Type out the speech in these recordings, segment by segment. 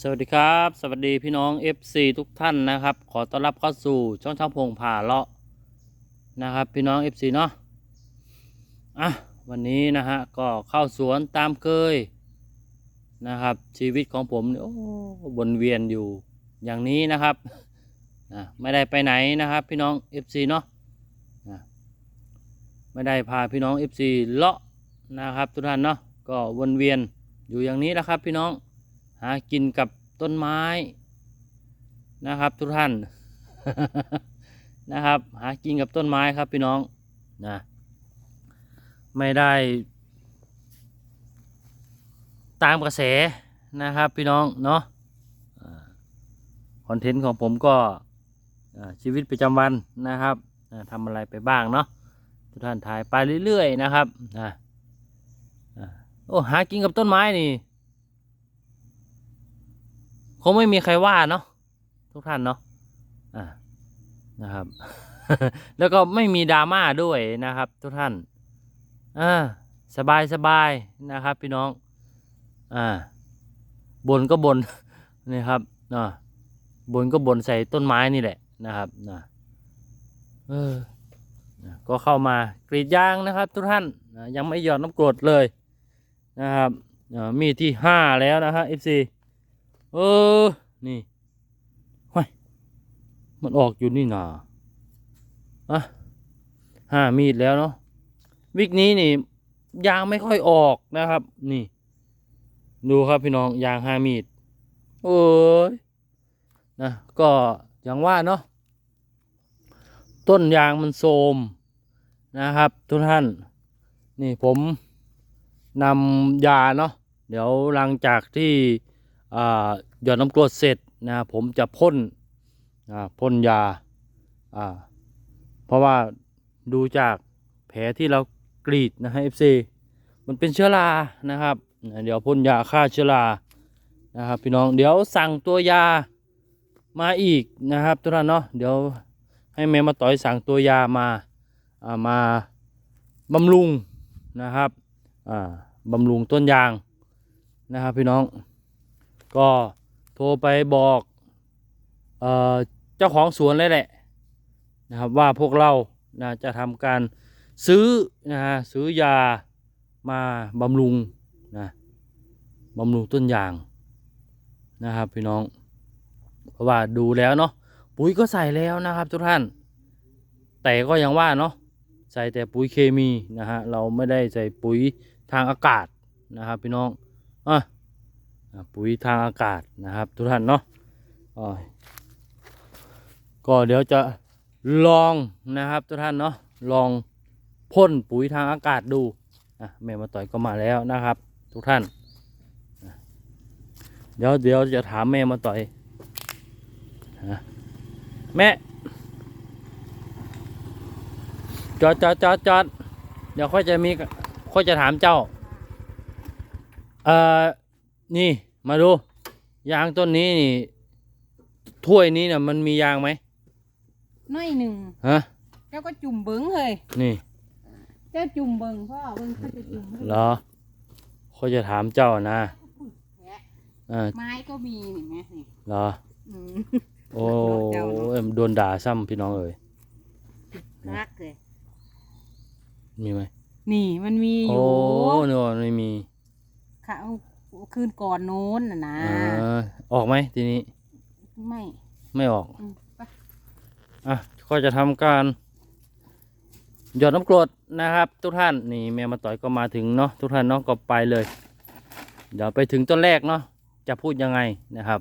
สวัสดีครับ สวัสดีพี่น้อง FC ทุกท่านนะครับ ขอต้อนรับเข้าสู่ช่องช่างพงผ่าเลาะนะครับ พี่น้อง FC เนาะอะวันนี้นะฮะก็เข้าสวนตามเคยนะครับ ชีวิตของผมเนี่ยโอ้วนเวียนอยู่อย่างนี้นะครับนะไม่ได้ไปไหนนะครับ พี่น้อง FC เนาะนะไม่ได้พาพี่น้อง FC เลาะนะครับ ทุกท่านเนาะก็วนเวียนอยู่อย่างนี้นะครับ พี่น้อง หากินกับต้นไม้นะครับ ทุกท่านนะครับ หากินกับต้นไม้ครับพี่น้องนะไม่ได้ ตามกระแสนะครับพี่น้องเนาะคอนเทนต์ของผมก็ชีวิตประจำวันนะครับทำอะไรไปบ้างเนาะทุกท่านถ่ายไปเรื่อยๆนะครับนะโอ้หากินกับต้นไม้นี่ งไม่มีใครว่าเนาะทุกท่านเนาะอ่านะครับ แล้วก็ไม่มีดราม่าด้วยนะครับ ทุกท่านอ่าสบายสบายนะครับ พี่น้องอ่าบนก็บนนี่ครับอ่าบนก็บนใส่ต้นไม้นี่แหละนะครับนะเออก็เข้ามากรีดยางนะครับ ทุกท่านนะยังไม่หยอดน้ำกรดเลยนะครับมีที่ห้าแล้วนะฮะ FC เออ นี่ห้ยมันออกอยู่นี่นาอะห้ามีดแล้วเนาะ วิกนี้นี่ ยางไม่ค่อยออกนะครับ นี่ ดูครับพี่น้องยางห้ามีด โอ้ย นะ ก็อย่างว่าเนาะ ต้นยางมันโทรมนะครับ ทุกท่าน นี่ผมนำยาเนาะ เดี๋ยวหลังจากที่อ่า หยอดน้ำกรดเสร็จนะผมจะพ่นพ่นยาเพราะว่าดูจากแผลที่เรากรีดนะฮะ FC มันเป็นเชื้อรานะครับ เดี๋ยวพ่นยาฆ่าเชื้อรานะครับพี่น้องเดี๋ยวสั่งตัวยามาอีกนะครับทุกท่านเนาะเดี๋ยวให้แม่มาต่อยสั่งตัวยามาามาบำรุงนะครับบำรุงต้นยางนะครับพี่น้องก็ โทรไปบอกเอเจ้าของสวนเลยแหละนะครับว่าพวกเรานะจะทำการซื้อนะฮะซื้อยามาบำรุงนะบำรุงต้นยางนะครับพี่น้อง เพราะว่าดูแล้วเนาะปุ๋ยก็ใส่แล้วนะครับทุกท่าน แต่ก็ยังว่าเนาะใส่แต่ปุ๋ยเคมีนะฮะเราไม่ได้ใส่ปุ๋ยทางอากาศนะครับพี่น้องอะ ปุ๋ยทางอากาศนะครับทุกท่านเนาะก็เดี๋ยวจะลองนะครับทุกท่านเนาะลองพ่นปุ๋ยทางอากาศดูอะแม่มาต่อยก็มาแล้วนะครับ ทุกท่าน เดี๋ยวเดี๋ยวจะถามแม่มาต่อยแม่จอดจอดจอดจอดเดี๋ยวค่อยจะมีค่อยจะถามเจ้า เอ่อ นี่มาดู ยางต้นนี้นี่ถ้วยนี้เนี่ยมันมียางไหมน้อยหนึ่งฮะเจ้าก็จุ่มเบิ้งเลยนี่เจ้าจุ่มเบิ้งพ่อเบิ้งเขาจะจุ่มให้เหรอเขาจะถามเจ้านะอ่าไม้ก็มีนี่ไหมนี่เหรออืมโอ้เจ้าเนอะเอ็มโดนด่าซ้ำพี่น้องเอ๋ยรักเลยมีไหมนี่มันมีอโอ้ยู่โนไม่มีเขา คืนก่อนโน้นน่ะนะอ่าออกไหมทีนี้ไม่ไม่ออกอืมไปอะก็จะทำการ หยอดน้ำกรดนะครับ ทุกท่านนี่แม่มาต่อยก็มาถึงเนาะทุกท่านเนาะก็ไปเลย เดี๋ยวไปถึงต้นแรกเนาะจะพูดยังไงนะครับ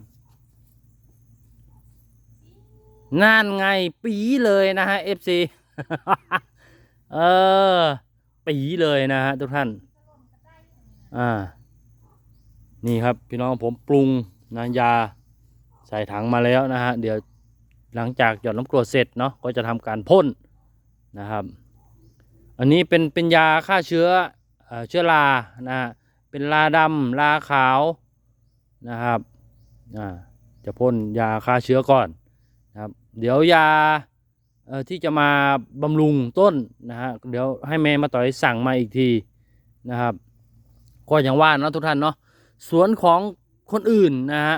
นั่นไงปีเลยนะฮะ FC เออปีเลยนะฮะทุกท่าน อ่า นี่ครับพี่น้องผมปรุงนะยาใส่ถังมาแล้วนะฮะเดี๋ยวหลังจากหยอดน้ำกรดเสร็จเนาะก็จะทำการพ่นนะครับ อันนี้เป็นเป็นยาฆ่าเชื้อเชื้อรานะฮะเป็นราดำราขาวนะครับอ่าจะพ่นยาฆ่าเชื้อก่อนนะครับ เดี๋ยวยาที่จะมาบำรุงต้นนะฮะเดี๋ยวให้แม่มาต่อยสั่งมาอีกทีนะครับ ก็อย่างว่านะทุกท่านเนาะ สวนของคนอื่นนะฮะ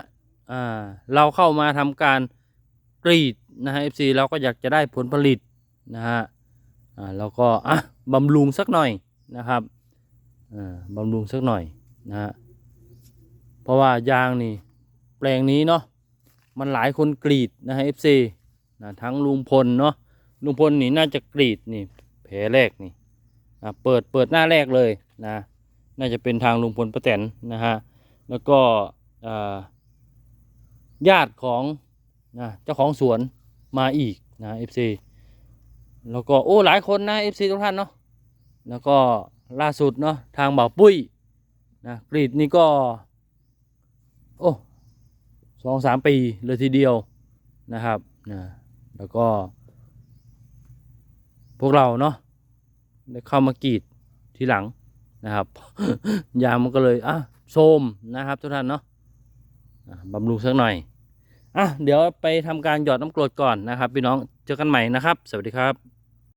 อ่าเราเข้ามาทำการกรีดนะฮะ FC เราก็อยากจะได้ผลผลิตนะฮะอ่าแล้วก็อะบำรุงสักหน่อยนะครับอ่าบำรุงสักหน่อยนะฮะเพราะว่ายางนี่แปลงนี้เนาะมันหลายคนกรีดนะฮะ FC นะทั้งลุงพลเนาะลุงพลนี่น่าจะกรีดนี่แผลแรกนี่อะเปิดเปิดหน้าแรกเลยนะ น่าจะเป็นทางลุงพลป้าแตนนะฮะแล้วก็ญาติของนะเจ้าของสวนมาอีกนะเอฟซีแล้วก็โอ้หลายคนนะเอฟซีทุกท่านเนาะแล้วก็ล่าสุดเนาะทางบ่าวปุ้ยนะกรีดนี่ก็ โอ้สองสามปีเลยทีเดียวนะครับนะแล้วก็ พวกเราเนาะได้เข้ามากรีดทีหลัง นะครับ ยางมันก็เลยอะโทมนะครับทุกท่านเนาะอะบำรุงสักหน่อยอะเดี๋ยวไปทำการหยอดน้ำกรดก่อนนะครับ พี่น้องเจอกันใหม่นะครับ สวัสดีครับ